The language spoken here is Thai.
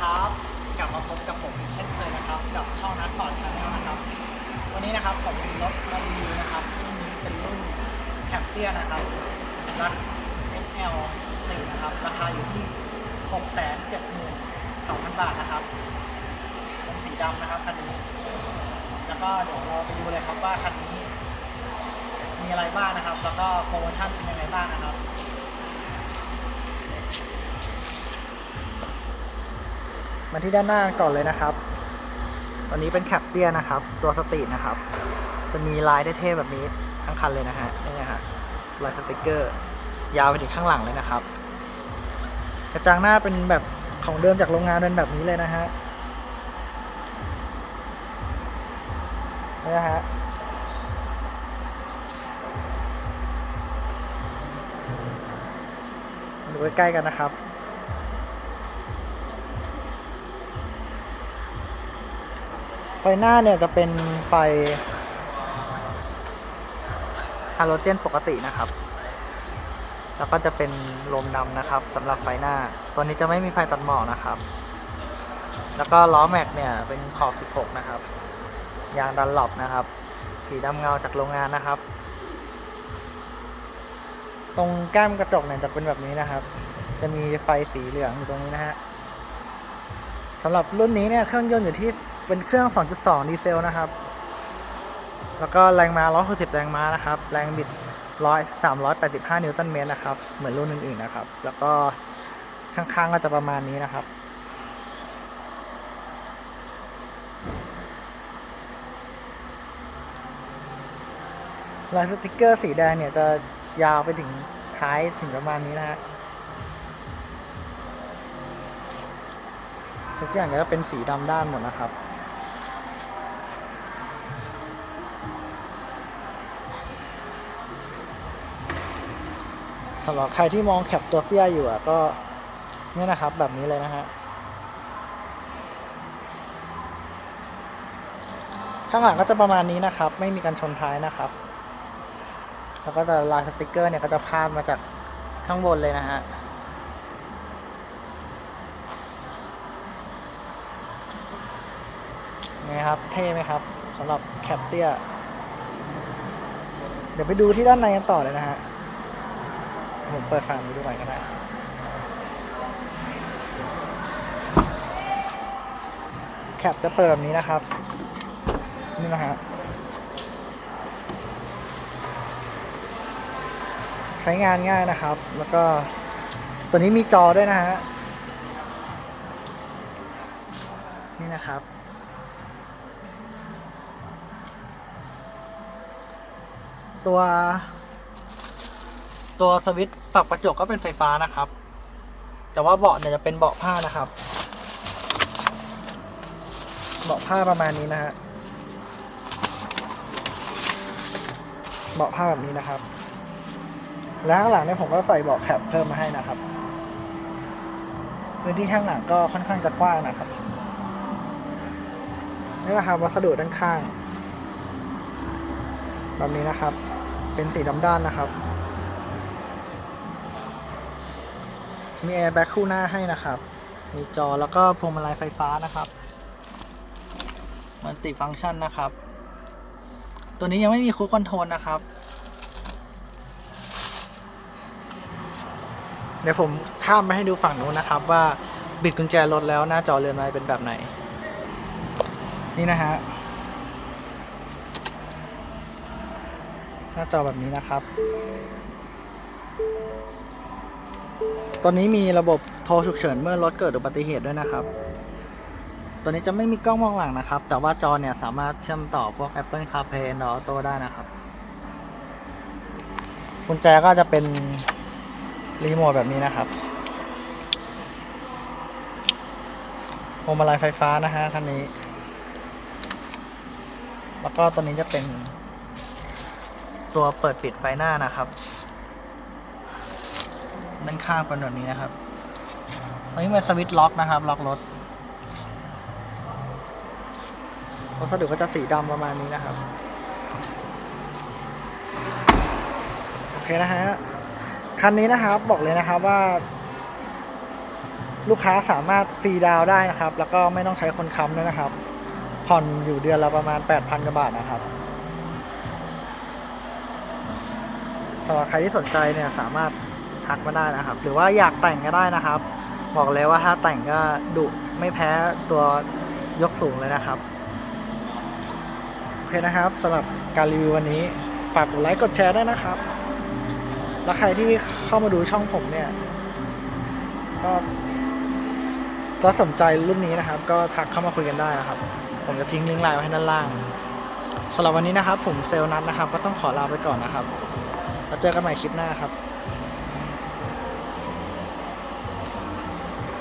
ครับ กลับมาพบกับผมเช่นเคยนะครับ กับช่องนัดฟอดชาแนลนะครับ วันนี้นะครับผมมีรถมารีวิวนะครับรุ่นนี้เป็นรุ่นแคปเปียนะครับรัด XL Street นะครับ ราคาอยู่ที่ 672,000 บาทนะครับเป็นสีดำนะครับคันนี้ แล้วก็เดี๋ยวเราไปดูเลยครับว่าคันนี้ มีอะไรบ้างนะครับ แล้วก็โปรโมชั่นเป็นยังไงบ้างนะครับ มาที่ด้านหน้าก่อนเลยนะครับวันนี้เป็นแคปเตียนะครับ ตัวสตรีทนะครับ จะมีลายเท่ๆแบบนี้ทั้งคันเลยนะฮะนี่นะฮะลายสติกเกอร์ ยาวไปถึงข้างหลังเลยนะครับ กระจังหน้าเป็นแบบของเดิมจากโรงงานเป็นแบบนี้เลยนะฮะนี่นะฮะดูใกล้ๆกันนะครับ ฟหน้าเนี่ยจะเป็นไฟฮาโลเจนปกตินะครับ แล้วก็จะเป็นลมดำนะครับสำหรับไฟหน้า ตัวนี้จะไม่มีไฟตัดหมอกนะครับ แล้วก็ล้อแม็กเนี่ยเป็นขอบ 16 นะครับ ยางดันหลบนะครับ สีดำเงาจากโรงงานนะครับ ตรงแก้มกระจกเนี่ยจะเป็นแบบนี้นะครับ จะมีไฟสีเหลืองอยู่ตรงนี้นะฮะสำหรับรุ่นนี้เนี่ยเครื่องยนต์อยู่ที่ เป็นเครื่อง 2.2 ดีเซลนะครับ แล้วก็แรงม้า 160 แรงม้านะครับ แรงบิด 100 385 นิวตันเมตรนะครับ เหมือนรุ่นอื่นๆนะครับ แล้วก็ข้างๆก็จะประมาณนี้นะครับ ลายสติกเกอร์สีแดงเนี่ยจะยาวไปถึงท้ายถึงประมาณนี้นะฮะทุกอย่างก็จะเป็นสีดำด้านหมดนะครับ สำหรับใครที่มองแคปตัวเตี้ยอยู่อะก็เนี่ยนะครับแบบนี้เลยนะฮะข้างหลังก็จะประมาณนี้นะครับ ไม่มีการชนท้ายนะครับ แล้วก็จะลายสติกเกอร์เนี่ยก็จะพาดมาจากข้างบนเลยนะฮะไงครับเท่ไหมครับสำหรับแคปเตี้ย เดี๋ยวไปดูที่ด้านในกันต่อเลยนะฮะ ผมเปิดฝั่งนี้ดูหน่อยก็ได้แคปจะเปิดแบบนี้นะครับ นี่นะฮะใช้งานง่ายนะครับ แล้วก็ตัวนี้มีจอด้วยนะฮะนี่นะครับตัว ตัวสวิตช์ปรับกระจกก็เป็นไฟฟ้านะครับ แต่ว่าเบาะเนี่ยจะเป็นเบาะผ้านะครับ เบาะผ้าประมาณนี้นะฮะ เบาะผ้าแบบนี้นะครับ แล้วข้างหลังเนี่ยผมก็ใส่เบาะแคปเพิ่มมาให้นะครับพื้นที่ข้างหลังก็ค่อนข้างจะกว้างนะครับนี่นะครับวัสดุด้านข้าง แบบนี้นะครับ เป็นสีดำด้านนะครับ มีแอร์แบ็คคู่หน้าให้นะครับ มีจอแล้วก็พวงมาลัยไฟฟ้านะครับมันติฟังก์ชันนะครับ ตัวนี้ยังไม่มีคูดคอนโทรลนะครับ เดี๋ยวผมข้ามไปให้ดูฝั่งนู้นนะครับ ว่าบิดกุญแจรถแล้วหน้าจอเรือนไม้เป็นแบบไหน นี่นะฮะหน้าจอแบบนี้นะครับ ตัวนี้มีระบบโทรฉุกเฉินเมื่อรถเกิดอุบัติเหตุด้วยนะครับ ตัวนี้จะไม่มีกล้องมองหลังนะครับ แต่ว่าจอเนี่ยสามารถเชื่อมต่อพวก Apple CarPlay Android Auto ได้นะครับกุญแจก็จะเป็นรีโมทแบบนี้นะครับพวงมาลัยไฟฟ้านะฮะคันนี้ แล้วก็ตัวนี้จะเป็นตัวเปิดปิดไฟหน้านะครับ ด้านข้างเป็นแบบนี้นะครับอันนี้เป็นสวิตช์ล็อกนะครับ ล็อกรถวัสดุก็จะสีดำประมาณนี้นะครับ โอเคนะฮะ คันนี้นะครับบอกเลยนะครับว่า ลูกค้าสามารถฟรีดาวได้นะครับ แล้วก็ไม่ต้องใช้คนค้ำด้วยนะครับ ผ่อนอยู่เดือนละประมาณ 8,000กว่าบาทนะครับสำหรับใครที่สนใจเนี่ยสามารถ ทักมาได้นะครับ หรือว่าอยากแต่งก็ได้นะครับ บอกเลยว่าถ้าแต่งก็ดุไม่แพ้ตัวยกสูงเลยนะครับโอเคนะครับสำหรับการรีวิววันนี้ฝากกดไลค์กดแชร์ด้วยนะครับ แล้วใครที่เข้ามาดูช่องผมเนี่ย ก็ถ้าสนใจรุ่นนี้นะครับ ก็ทักเข้ามาคุยกันได้นะครับ ผมจะทิ้งลิงก์ไลน์ไว้ให้ด้านล่างสำหรับวันนี้นะครับ ผมเซลนัทนะครับ ก็ต้องขอลาไปก่อนนะครับ แล้วเจอกันใหม่คลิปหน้าครับ